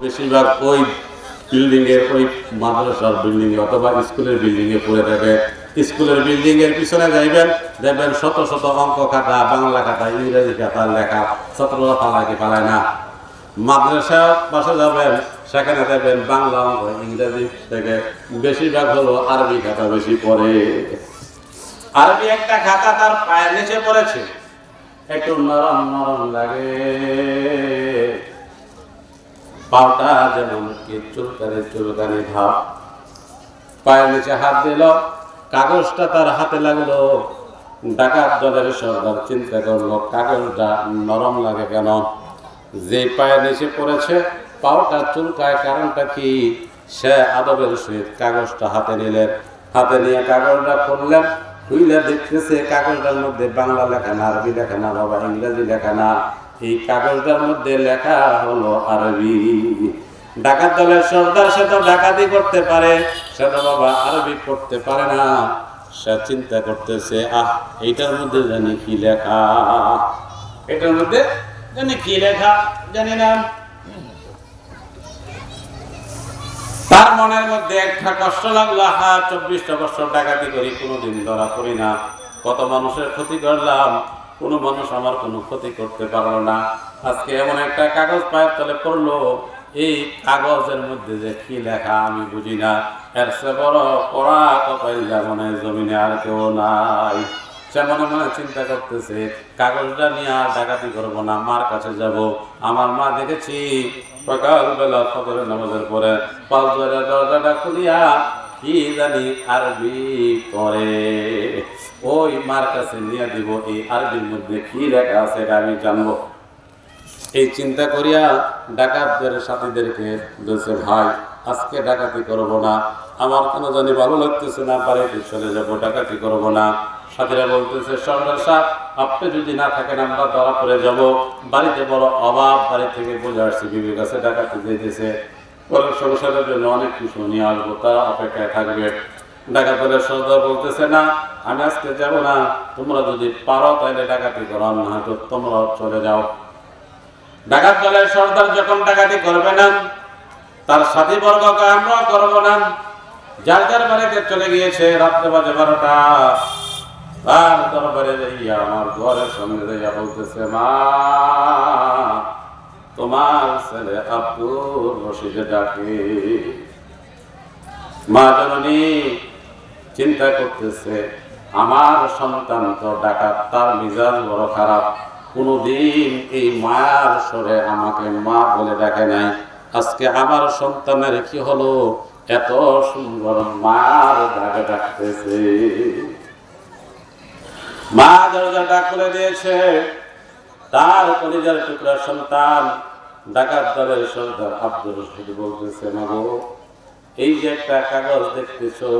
বেশিরভাগ ওই বিল্ডিং এর ওই মাদ্রাসার বিল্ডিং এ অথবা স্কুলের বিল্ডিং এ পড়ে থাকে। স্কুলের বিল্ডিং এর পিছনে যাইবেন, দেখবেন শত শত অঙ্ক খাতা, বাংলা খাতা, ইংরেজি খাতা লেখা ছাত্ররা পালায় কি পালায় না। মাদ্রাসা পাশে যাবেন, সেখানে দেখবেন বাংলা অঙ্ক, ইংরেজি থেকে বেশিরভাগ হলো আরবি খাতা বেশি পড়ে। আরবি একটা খাতা তার পায়ের নিচে পড়েছে। একটু নরম নরম লাগে। পাওটা কি চুলকানি চুলকানি ভাব। পায়ের নিচে হাত দিল, কাগজটা তার হাতে লাগল। ডাকাত দলের সর্দার চিন্তা করল, কাগজটা নরম লাগে কেন? যে পায়ের নিচে পড়েছে, পাওটা চুলকায় কারণটা কি? সে আদবের সহিত কাগজটা হাতে নিলেন। হাতে নিয়ে কাগজটা খুললেন, খুইলে দেখতেছে কাগজটার মধ্যে বাংলা লেখা না, আরবি লেখা না বাবা ইংরেজি লেখা না। এই কাগজটার মধ্যে লেখা হলো আরবি। ডাকাত দলের সর্দার, সে তো ডাকাতি করতে পারে, সে তো বাবা আরবি পড়তে পারে না। সে চিন্তা করতেছে, আহ, এইটার মধ্যে জানি কি লেখা? এটার মধ্যে জানি কি লেখা, জানি না। তার মনের মধ্যে একটা কষ্ট লাগল হা চব্বিশটা বছর ডাকাতি করি, কোনোদিন ধরা করি না। কত মানুষের ক্ষতি করলাম কোনো মানুষ আমার কোনো ক্ষতি করতে পারল না। আজকে এমন একটা কাগজ পায়ের তলে পড়ল। এই কাগজের মধ্যে যে কি লেখা আমি বুঝি না। এর সে বড় পড়া কপাইলা মনে হয় জমিনে আর কেউ নাই। সে মনে মনে চিন্তা করতেছে, কাগজটা নিয়ে আর ডাকাতি করব না, মার কাছে যাব। আমার মা দেখেছি, সকালবেলা ফজরের নামাজের পরে পাঁচ দরজাটা খুলিয়া কি জানি আরবি করে ওই মার কাছে নিয়ে দিব এই আরবির মধ্যে কি লেখা আছে এটা আমি জানব। এই চিন্তা করিয়া ডাকাতদের সাথীদেরকে বলছে, ভাই, আজকে ডাকাতি করব না। আমার কেন জানি ভালো লাগতেছে না বাড়িতে চলে যাব, ডাকাতি করব না। সাথীরা বলতেছে, সর্দার সাহেব, আপনি যদি না থাকেন, আমরা ধরা পড়ে যাব। বাড়িতে বড় অভাব, বাড়ি থেকে বোঝা আসছি বিবির কাছে ডাকাতি দিতেছে পরের সংসারের জন্য অনেক কিছু নিয়ে আসব, তারা অপেক্ষায় থাকবে। ডাকাতের সর্দার বলতেছে, না, আমি আজকে যাব না, তোমরা যদি পারো তাহলে ডাকাতি করো না হয়তো তোমরা চলে যাও। ডাকাত দলের সর্দার যখন ডাকাতি করবে না, তার সাথী বর্গকে আমরা করব না। যার যার বাড়িতে চলে গিয়েছে, রাত্রে বাজে বারোটা। তার দরবারে যাইয়া আমার ঘরের সঙ্গে যাইয়া বলতেছে, মা তোমার ছেলে আব্দুর রশিদে ডাকে। মা জননী চিন্তা করতেছে, আমার সন্তান তো ডাকাত, তার মিজাজ বড় খারাপ। কোনোদিন এই মায়ার স্বরে আমাকে মা বলে ডাকে নাই। আজকে আমার সন্তানের কি হলো? এত সুন্দর মার ডাকে ডাকতেছে। মা দরজা ডাক খুলে দিয়েছে। তার কলিজার টুকরা সন্তান ডাকাত দলের সর্দার আব্দুর রশিদ বলতেছে মাগো এই যে একটা কাগজ দেখতেছো,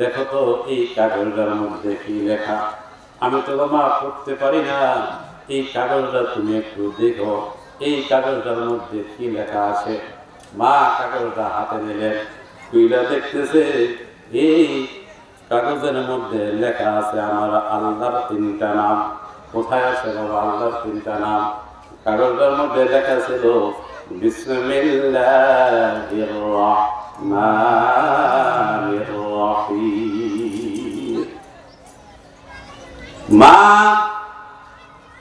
দেখো তো, এই কাগজটার মধ্যে কি লেখা? আমি তো মা পড়তে পারি না। এই কাগজটা তুমি একটু দেখো, এই কাগজটার মধ্যে কি লেখা আছে? মা কাগজটা হাতে নিলেন, কুইলা দেখতেছে, এই কাগজের মধ্যে লেখা আছে আমার আল্লাহর তিনটা নাম। কোথায় আছে বাবা আল্লাহর তিনটা নাম? কাগজটার মধ্যে লেখা ছিল মা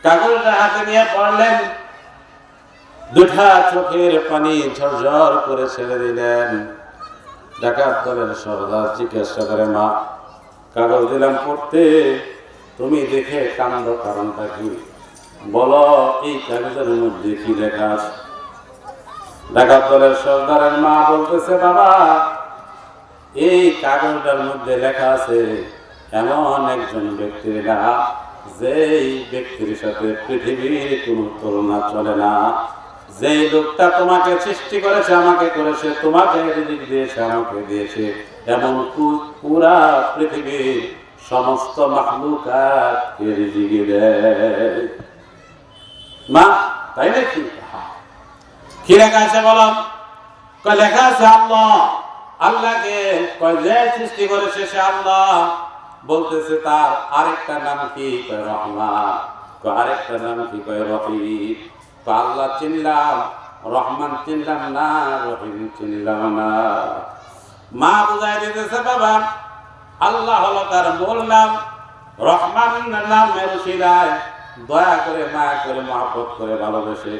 কাগজটা হাতে নিয়ে পড়লেন। দুটা চোখের পানি ঝরঝর করে ছেড়ে দিলেন। ডাকাত দলের সর্দার জিজ্ঞাসা করে, মা, কাগজ দিলাম পড়তে। তুমি দেখে কান্দ কারণটা কি? বলো, এই কাগজের মধ্যে কি লেখা আছে? ডাকাত দলের সর্দারের মা বলতেছে, বাবা, এই কাগজটার মধ্যে লেখা আছে, এমন একজন ব্যক্তির নাম যেই ব্যক্তির সাথে পৃথিবীর কোনো তুলনা চলে না। যে লোকটা তোমাকে সৃষ্টি করেছে, আমাকে করেছে, তোমাকে দিয়েছে, আমাকে দিয়েছে, এমন পুরা পৃথিবীর সমস্ত মাহলুকাতকে রিজিক দেয় মা, তাই নাকি। কি লেখা আছে বলো? লেখা আছে আল্লাহ। আল্লাহকে যে সৃষ্টি করেছে সে আল্লাহ। বলতেছে তার আরেকটা নাম কি? কয়, রহমান। আরেকটা নাম কি? কয় রফি তো আল্লাহ চিনলাম, রহমান চিনলাম না, রহিম চিনলাম না। মা বুঝাই দিতেছে, বাবা আল্লাহ হলো তার মূল নাম। রহমান নামের শিরায়। দয়া করে, মায়া করে মহাপত করে ভালোবেসে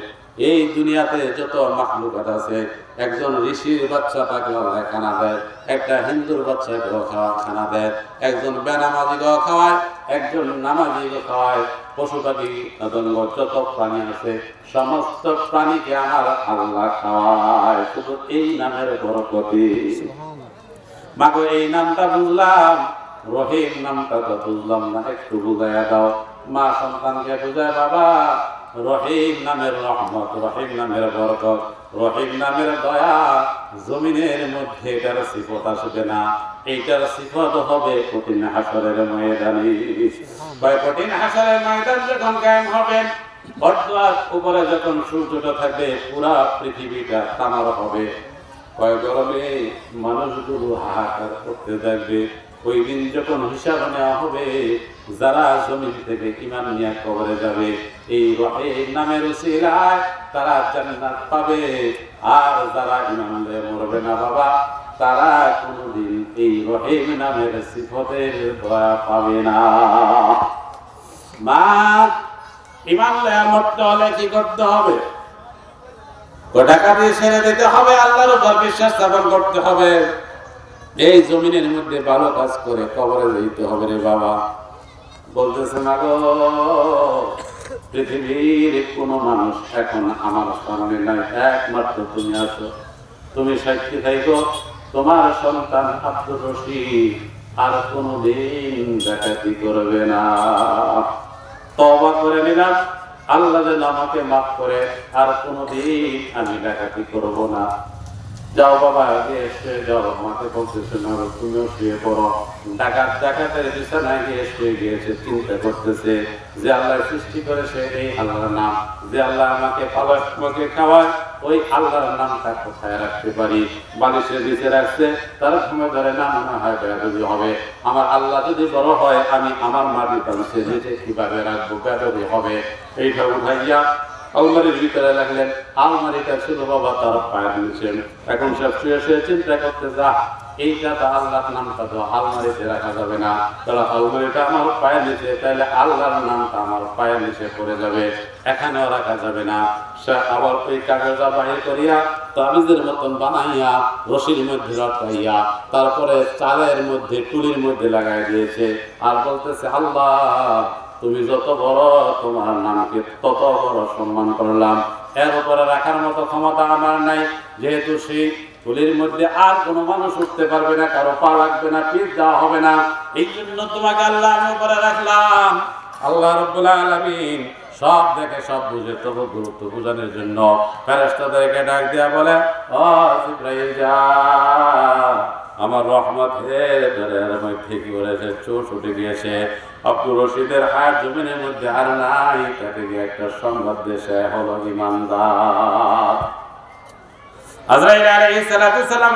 এই দুনিয়াতে যত মাখলুকাত আছে, একজন ঋষির বাচ্চা তাকে আল্লাহ খানা দেয়, একটা হিন্দুর বাচ্চাকেও খাওয়া খানা দেয়, একজন বেনামাজিকেও খাওয়ায়, একজন নামাজিকেও খাওয়ায়, পশু পাখি যত প্রাণী আছে, সমস্ত প্রাণীকে আমার আল্লাহ খাওয়ায়। শুধু এই নামের বরকতি মাগো, এই নামটা বুঝলাম রহিম নামটা তো বুঝলাম না, একটু বুঝাইয়া দাও। মা সন্তানকে বুঝায়, বাবা, রহিম নামের রহমত, রহিম নামের বরকত, রহিম নামের দয়া, জমিনের মধ্যে এটার সিফত আসবে না। এইটার সিফত হবে কঠিন হাসরের ময়দানি। কঠিন হাসরের ময়দান যখন কায়েম হবে অর্থাৎ উপরে যখন সূর্যটা থাকবে, পুরা পৃথিবীটা তামার হবে। কয় গরমে মানুষগুলো হাহাকার করতে থাকবে। ওই দিন যখন হিসাব নেওয়া হবে, যারা জমিন থেকে ইমান নিয়ে কবরে যাবে, এই রহিম নামের উসিলায় তারা জান্নাত পাবে। আর যারা ইমান মরবে না বাবা, তারা কোনোদিন এই রহিম নামের সিফতের দয়া পাবে না। মা, ইমান লয়া মরতে হলে কি করতে হবে? টাকা দিয়ে ছেড়ে দিতে হবে, আল্লাহর উপর বিশ্বাস স্থাপন করতে হবে। এই জমিনের মধ্যে ভালো কাজ করে কবরে যেতে হবে রে বাবা। বলতেছে না গো পৃথিবীর কোনো মানুষ এখন আমার সামনে নাই, একমাত্র তুমি আছো। তুমি সাক্ষী থাইকো, তোমার সন্তান রশিদ আর কোনোদিন ডাকাতি করবে না। তবা করে নিলাম। আল্লাহ যেন আমাকে মাফ করে আর কোনোদিন আমি ডাকাতি করব না। যাও বাবা, আগে এসে যাও, আমাকে বলতেছে না তুমিও শুয়ে পড়ো ডাকাত, ডাকাতের গিয়ে শুয়ে গিয়েছে, চিন্তা করতেছে যে আল্লাহ সৃষ্টি করেছে এই আল্লাহর নাম, যে আল্লাহ আমাকে খাওয়ায়, ওই আল্লাহর নামটা কোথায় রাখতে পারি? বালিশের নিচে রাখছে, তার সময় ধরে, না, মনে হয় বেয়াদবি হবে। আমার আল্লাহ যদি বড় হয়, আমি আমার মাটি বালিশের কীভাবে রাখব? বেয়াদবি হবে। এইটা উঠাইয়া আলমারির ভিতরে লাগলেন আলমারিটা ছিল বাবা তার পায়ের নিচে এখন সব শুয়ে শুয়ে চিন্তা করতে যা, এইটা তো আল্লাহর নামটা তো আলমারিতে রাখা যাবে না। তাহলে আলমারিটা আমার পায়ের নিচে, তাহলে আল্লাহর নামটা আমার পায়ের নিচে পড়ে যাবে। এখানেও রাখা যাবে না। সে আবার ওই কাগজটা বাহির করিয়া তাবিজের মতন বানাইয়া, রশির মধ্যে লটকাইয়া, তারপরে চালের মধ্যে টুলির মধ্যে লাগাই দিয়েছে। আর বলতেছে, আল্লাহ তুমি যত বড়, তোমার নামকে তত বড় সম্মান করলাম। এর উপরে রাখার মতো ক্ষমতা আমার নাই। যেহেতু সেই ফুলের মধ্যে আর কোনো মানুষ উঠতে পারবে না, কারও পা লাগবে না, পিঠ দেওয়া হবে না। এই জন্য তোমাকে আল্লাহ আমি উপরে রাখলাম। আল্লাহ রবুল্লা আলামিন সব দেখে সব বুঝে, তবু গুরুত্ব বোঝানোর জন্য ফেরেস্তাদেরকে ডাক দিয়া বলে যা, আমার রহমত হে দরের মধ্যে কি বলেছে চোট উঠে গিয়েছে। আব্দুর রশিদের হায়াত জমিনের মধ্যে আর নাই তাকে গিয়ে একটা সংবাদ দেশে হলো ইমানদার। সালাম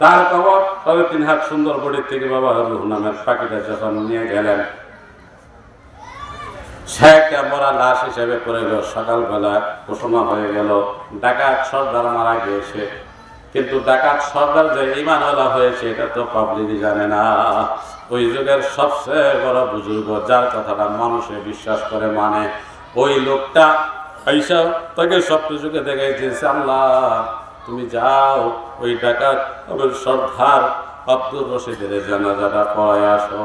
তার কবর তবে তিন হাত সুন্দর বডির থেকে বাবা রুহ নামের পাখিটা যখন নিয়ে গেলেন একটা মরা লাশ হিসেবে পড়ে গেল। সকালবেলা ঘোষণা হয়ে গেল। ডাকাত সর্দার মারা গিয়েছে। কিন্তু ডাকাত সর্দার যে ইমানওয়ালা হয়েছে, এটা তো পাবলিকই জানে না। ওই যুগের সবচেয়ে বড় বুজুর্গ, যার কথাটা মানুষে বিশ্বাস করে মানে ওই লোকটা। পয়সা তাকে সব কিছুকে দেখাইতেছে আল্লাহ, তুমি যাও। ওই ডাকাত সর্দার আব্দুর রশিদের জানাজাটা পড়ায় আসো।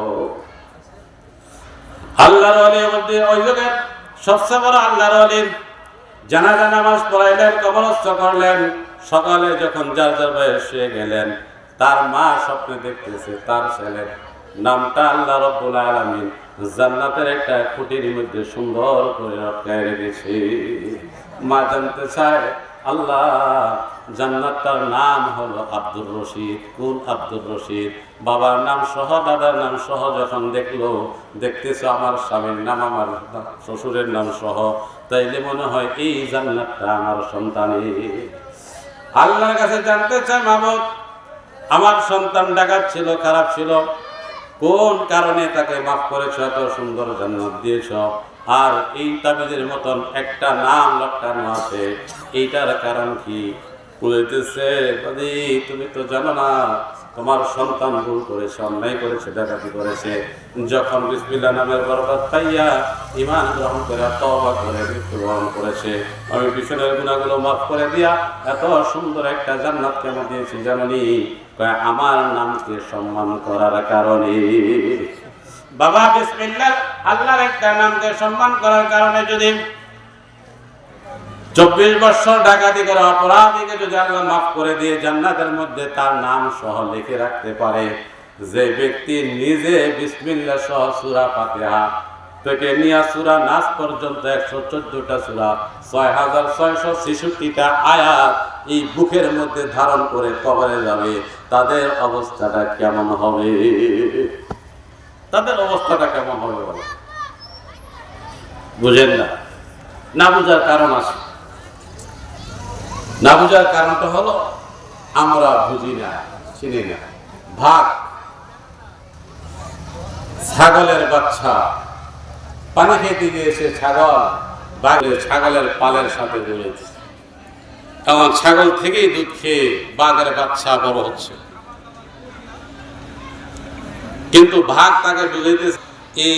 আল্লাহর মধ্যে ওই যুগের সবচেয়ে বড় আল্লাহর অলির জানাজা নামাজ পড়াইলেন, কবরস্থ করলেন। সকালে যখন যার যার ভাই শুয়ে গেলেন, তার মা স্বপ্নে দেখতেছে, তার ছেলের নামটা আল্লাহ রব্বুল আলামিন। জান্নাতের একটা খুঁটির মধ্যে সুন্দর করে রটকায় রেখেছে। মা জানতে চায়, আল্লাহ জান্নাতটার নাম হলো আব্দুর রশিদ। কুল আব্দুর রশিদ? বাবার নাম সহ, দাদার নাম সহ যখন দেখল, দেখতেছো আমার স্বামীর নাম, আমার শ্বশুরের নাম সহ, তাইলে মনে হয় এই জান্নাতটা আমার সন্তানের। আল্লাহর কাছে জানতে চায় মাহবুব, আমার সন্তান ডাকাত ছিল, খারাপ ছিল, কোন কারণে তাকে মাফ করেছ, এত সুন্দর জান্নাত দিয়েছ? আর এই তাবিজের মতন একটা নাম লটকানো আছে, এইটার কারণ কি? দাদি তুমি তো জানো না, তোমার সন্তান ভুল করেছে, অন্যায় করেছে, ডাকাতি করেছে। যখন বিসমিল্লা নামের বরকত পাইয়া ইমান গ্রহণ করে তবা করে মৃত্যুবরণ করেছে, আমি পিছনের গুণাগুলো মাফ করে দিয়া এত সুন্দর একটা জান্নাত কেন দিয়েছি জানি আমার নামকে সম্মান করার কারণে। বাবা বিসমিল্লা আল্লাহর একটা নামকে সম্মান করার কারণে যদি চব্বিশ বছর ডাকাতি করা অপরাধীকে যদি আল্লাহ মাফ করে দিয়ে জান্নাতের মধ্যে তার নাম সহ লিখে রাখতে পারে, যে ব্যক্তি নিজে বিসমিল্লা সহ সুরা ফাতিহা থেকে নিয়া সুরা নাচ পর্যন্ত একশো চোদ্দটা সুরা ছয় হাজার ছয়শো ছেষট্টিটা আয়াত এই বুকের মধ্যে ধারণ করে কবরে যাবে, তাদের অবস্থাটা কেমন হবে? তাদের অবস্থাটা কেমন হবে বলে? বুঝেন না। না বুঝার কারণ আছে। না বুঝার কারণটা হলো, আমরা বুঝি না, চিনি না। ভাগ। ছাগলের বাচ্চা। পানি খেতে গিয়েছে ছাগল বাঘের ছাগলের পালের সাথে জড়িয়েছে কারণ ছাগল থেকেই দুধ খেয়ে বাঘের বাচ্চা বড় হচ্ছে। কিন্তু ভাগ তাকে বুঝাইতে এই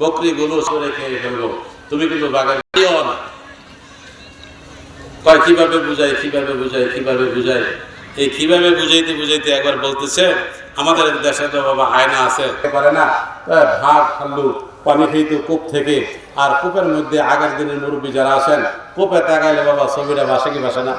বকরিগুলো সরে খেয়ে ফেলব। তুমি কিন্তু বাঘের খেয়েও না। কয়, কীভাবে বুঝাই কীভাবে বুঝাই কীভাবে বুঝাই এই কীভাবে বুঝাইতে বুঝাইতে একবার বলতেছে, আমাদের দেশে তো বাবা আয়না আছে। পারে না। ভাত ভাগ খাল্লু পানি খাইতো কূপ থেকে, আর কূপের মধ্যে আগের দিনের মুরব্বী যারা আছেন, কূপে তাকাইলে বাবা ছবিটা বাসে কি বাসে না?